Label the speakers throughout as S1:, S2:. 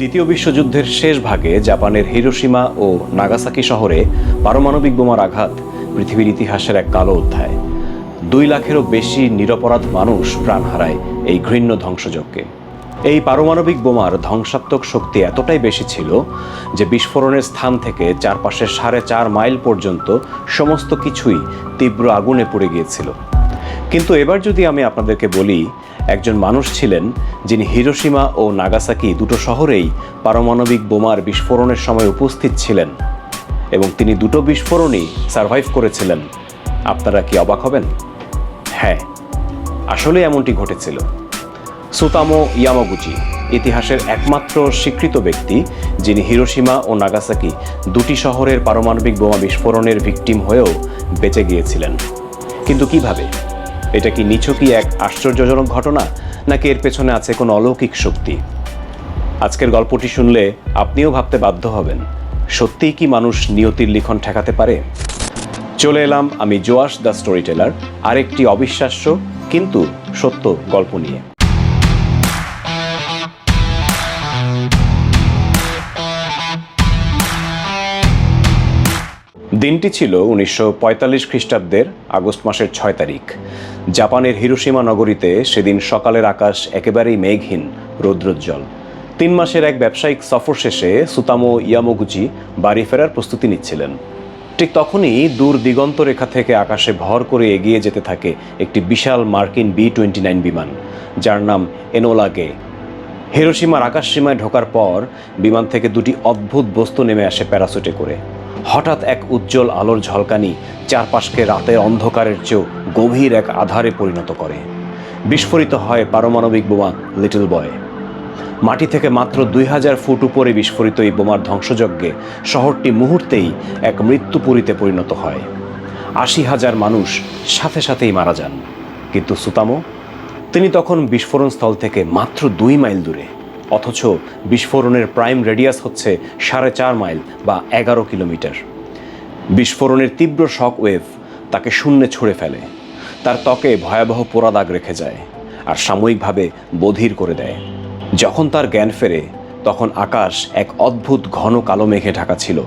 S1: দ্বিতীয় বিশ্বযুদ্ধের শেষ ভাগে জাপানের হিরোসীমা ও নাগাসাকি শহরে পারমাণবিক বোমার আঘাত পৃথিবীর ইতিহাসের এক কালো অধ্যায়। দুই লাখেরও বেশি নিরপরাধ মানুষ প্রাণ হারায় এই ঘৃণ্য ধ্বংসযজ্ঞে। এই পারমাণবিক বোমার ধ্বংসাত্মক শক্তি এতটাই বেশি ছিল যে বিস্ফোরণের স্থান থেকে চারপাশে সাড়ে চার মাইল পর্যন্ত সমস্ত কিছুই তীব্র আগুনে পড়ে গিয়েছিল। কিন্তু এবার যদি আমি আপনাদেরকে বলি একজন মানুষ ছিলেন যিনি হিরোসীমা ও নাগাসাকি দুটো শহরেই পারমাণবিক বোমার বিস্ফোরণের সময় উপস্থিত ছিলেন এবং তিনি দুটো বিস্ফোরণই সার্ভাইভ করেছিলেন। আপনারা কি অবাক হবেন? হ্যাঁ আসলে এমনটি ঘটেছিল। সুতামো ইয়ামাগুচি ইতিহাসের একমাত্র স্বীকৃত ব্যক্তি, যিনি হিরোসীমা ও নাগাসাকি দুটি শহরের পারমাণবিক বোমা বিস্ফোরণের ভিকটিম হয়েও বেঁচে গিয়েছিলেন। কিন্তু কীভাবে? এটা কি নিছকই এক আশ্চর্যজনক ঘটনা, নাকি এর পেছনে আছে কোনো অলৌকিক শক্তি? আজকের গল্পটি শুনলে আপনিও ভাবতে বাধ্য হবেন, সত্যিই কি মানুষ নিয়তির লিখন ঠেকাতে পারে? চলে এলাম আমি জোয়াশ দ্য স্টোরি টেলার আরেকটি অবিশ্বাস্য কিন্তু সত্য গল্প নিয়ে। দিনটি ছিল উনিশশো পঁয়তাল্লিশ খ্রিস্টাব্দের আগস্ট মাসের ছয় তারিখ। জাপানের হিরোসীমা নগরীতে সেদিন সকালের আকাশ একেবারেই মেঘহীন, রৌদ্রোজ্জ্বল। তিন মাসের এক ব্যবসায়িক সফর শেষে সুতামো ইয়ামোগুচি বাড়ি ফেরার প্রস্তুতি নিচ্ছিলেন। ঠিক তখনই দূর দিগন্ত রেখা থেকে আকাশে ভর করে এগিয়ে যেতে থাকে একটি বিশাল মার্কিন বি টোয়েন্টি নাইন বিমান, যার নাম এনোলা গে। হিরোসীমার আকাশসীমায় ঢোকার পর বিমান থেকে দুটি অদ্ভুত বস্তু নেমে আসে প্যারাসুটে করে। হঠাৎ এক উজ্জ্বল আলোর ঝলকানি চারপাশকে রাতের অন্ধকারের চেয়েও গভীর এক আধারে পরিণত করে। বিস্ফোরিত হয় পারমাণবিক বোমা লিটল বয়। মাটি থেকে মাত্র দুই হাজার ফুট উপরে বিস্ফোরিত এই বোমার ধ্বংসযজ্ঞে শহরটি মুহূর্তেই এক মৃত্যুপুরীতে পরিণত হয়। আশি হাজার মানুষ সাথে সাথেই মারা যান। কিন্তু সুতামো, তিনি তখন বিস্ফোরণ স্থল থেকে মাত্র দুই মাইল দূরে। অথচ বিস্ফোরণের প্রাইম রেডিয়াস হচ্ছে সাড়ে চার মাইল বা এগারো কিলোমিটার। বিস্ফোরণের তীব্র শক ওয়েভ তাকে শূন্যে ছুঁড়ে ফেলে। তার ত্বকে ভয়াবহ পোড়া দাগ রেখে যায় আর সাময়িকভাবে বধির করে দেয়। যখন তার জ্ঞান ফেরে, তখন আকাশ এক অদ্ভুত ঘন কালো মেঘে ঢাকা ছিল,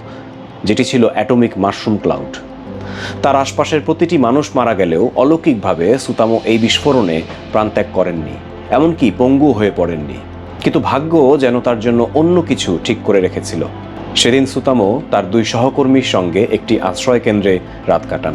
S1: যেটি ছিল অ্যাটমিক মাশরুম ক্লাউড। তার আশপাশের প্রতিটি মানুষ মারা গেলেও অলৌকিকভাবে সুতামো এই বিস্ফোরণে প্রাণত্যাগ করেননি, এমনকি পঙ্গু হয়ে পড়েননি। কিন্তু ভাগ্য যেন তার জন্য অন্য কিছু ঠিক করে রেখেছিল। সেদিন সুতামো তার দুই সহকর্মীর সঙ্গে একটি আশ্রয় কেন্দ্রে রাত কাটান।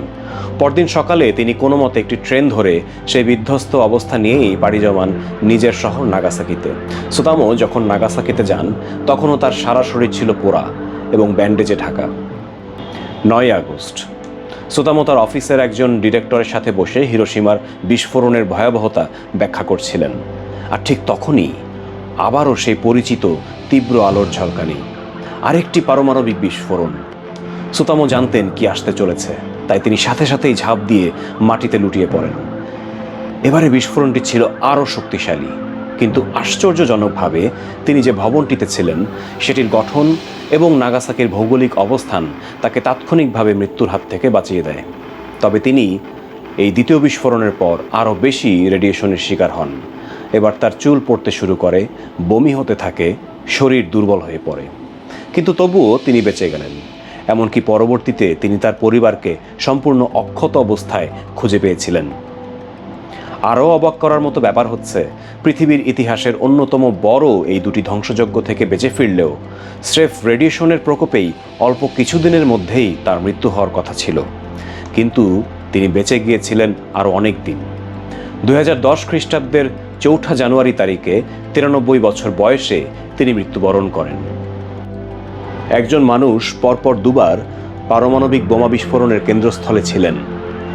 S1: পরদিন সকালে তিনি কোনো মতে একটি ট্রেন ধরে সেই বিধ্বস্ত অবস্থা নিয়েই পাড়ি জমান নিজের শহর নাগাসাকিতে। সুতামো যখন নাগাসাকিতে যান, তখনও তার সারা শরীর ছিল পোড়া এবং ব্যান্ডেজে ঢাকা। নয় আগস্ট। সুতামো তার অফিসের একজন ডিরেক্টরের সাথে বসে হিরোসীমার বিস্ফোরণের ভয়াবহতা ব্যাখ্যা করছিলেন। আর ঠিক তখনই আবারও সেই পরিচিত তীব্র আলোর ঝলকানি। আরেকটি পারমাণবিক বিস্ফোরণ। সুতামো জানতেন কি আসতে চলেছে, তাই তিনি সাথে সাথেই ঝাঁপ দিয়ে মাটিতে লুটিয়ে পড়েন। এবারে বিস্ফোরণটি ছিল আরও শক্তিশালী, কিন্তু আশ্চর্যজনকভাবে তিনি যে ভবনটিতে ছিলেন, সেটির গঠন এবং নাগাসাকির ভৌগোলিক অবস্থান তাকে তাৎক্ষণিকভাবে মৃত্যুর হাত থেকে বাঁচিয়ে দেয়। তবে তিনি এই দ্বিতীয় বিস্ফোরণের পর আরও বেশি রেডিয়েশনের শিকার হন। এবার তার চুল পড়তে শুরু করে, বমি হতে থাকে, শরীর দুর্বল হয়ে পড়ে। কিন্তু তবুও তিনি বেঁচে গেলেন। এমনকি পরবর্তীতে তিনি তার পরিবারকে সম্পূর্ণ অক্ষত অবস্থায় খুঁজে পেয়েছিলেন। আরও অবাক করার মতো ব্যাপার হচ্ছে, পৃথিবীর ইতিহাসের অন্যতম বড় এই দুটি ধ্বংসযজ্ঞ থেকে বেঁচে ফিরলেও স্রেফ রেডিয়েশনের প্রকোপেই অল্প কিছুদিনের মধ্যেই তার মৃত্যু হওয়ার কথা ছিল। কিন্তু তিনি বেঁচে গিয়েছিলেন আরও অনেক দিন। দু হাজার দশ খ্রিস্টাব্দের চৌঠা জানুয়ারি তারিখে তিরানব্বই বছর বয়সে তিনি মৃত্যুবরণ করেন। একজন মানুষ পরপর দুবার পারমাণবিক বোমা বিস্ফোরণের কেন্দ্রস্থলে ছিলেন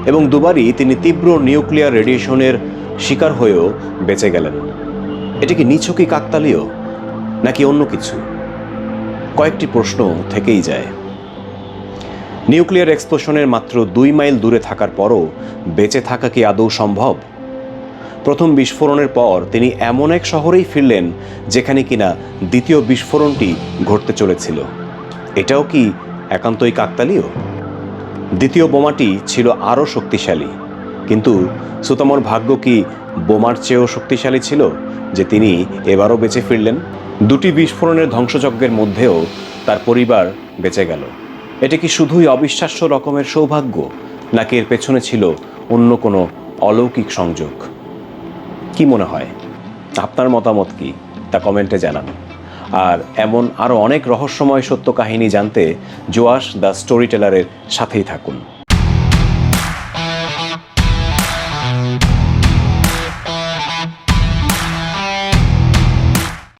S1: এবং দুবারই তিনি তীব্র নিউক্লিয়ার রেডিয়েশনের শিকার হয়েও বেঁচে গেলেন। এটি কি নিছকই কাকতালীয়, নাকি অন্য কিছু? কয়েকটি প্রশ্ন থেকেই যায়। নিউক্লিয়ার এক্সপ্লোশনের মাত্র দুই মাইল দূরে থাকার পরও বেঁচে থাকা কি আদৌ সম্ভব? প্রথম বিস্ফোরণের পর তিনি এমন এক শহরেই ফিরলেন যেখানে কিনা দ্বিতীয় বিস্ফোরণটি ঘটতে চলেছিল। এটাও কি একান্তই কাকতালীয়? দ্বিতীয় বোমাটি ছিল আরও শক্তিশালী। কিন্তু সুতমর ভাগ্য কি বোমার চেয়েও শক্তিশালী ছিল যে তিনি এবারও বেঁচে ফিরলেন? দুটি বিস্ফোরণের ধ্বংসযজ্ঞের মধ্যেও তার পরিবার বেঁচে গেল। এটা কি শুধুই অবিশ্বাস্য রকমের সৌভাগ্য, নাকি এর পেছনে ছিল অন্য কোনো অলৌকিক সংযোগ? কি মনে হয়? আপনার মতামত কি? তা কমেন্টে জানান। আর এমন আরও অনেক রহস্যময় সত্য কাহিনী জানতে জোয়াশ দ্য স্টোরি টেলারের সাথেই থাকুন।